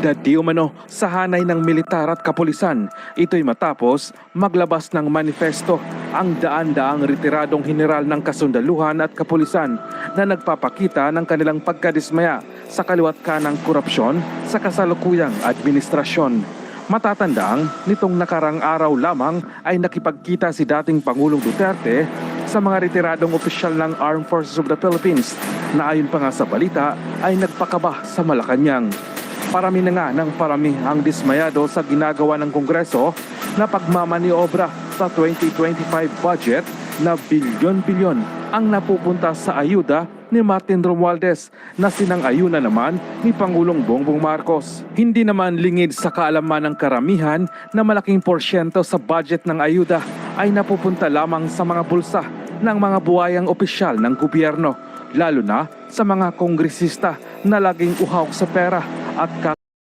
na di umano sa hanay ng militar at kapulisan. Ito'y matapos maglabas ng manifesto ang daan-daang retiradong general ng kasundaluhan at kapulisan na nagpapakita ng kanilang pagkadismaya sa kaliwat kanang korupsyon sa kasalukuyang administrasyon. Matatandaang nitong nakarang araw lamang ay nakipagkita si dating Pangulong Duterte sa mga retiradong opisyal ng Armed Forces of the Philippines na ayon pa nga sa balita ay nagpakaba sa Malacanang. Parami na nga ng parami ang dismayado sa ginagawa ng Kongreso na pagmamaniobra sa 2025 budget na bilyon-bilyon ang napupunta sa ayuda ni Martin Romualdez na sinang-ayuna naman ni Pangulong Bongbong Marcos. Hindi naman lingid sa kaalaman ng karamihan na malaking porsyento sa budget ng ayuda ay napupunta lamang sa mga bulsa ng mga buwayang opisyal ng gobyerno, lalo na sa mga kongresista na laging uhaw sa pera at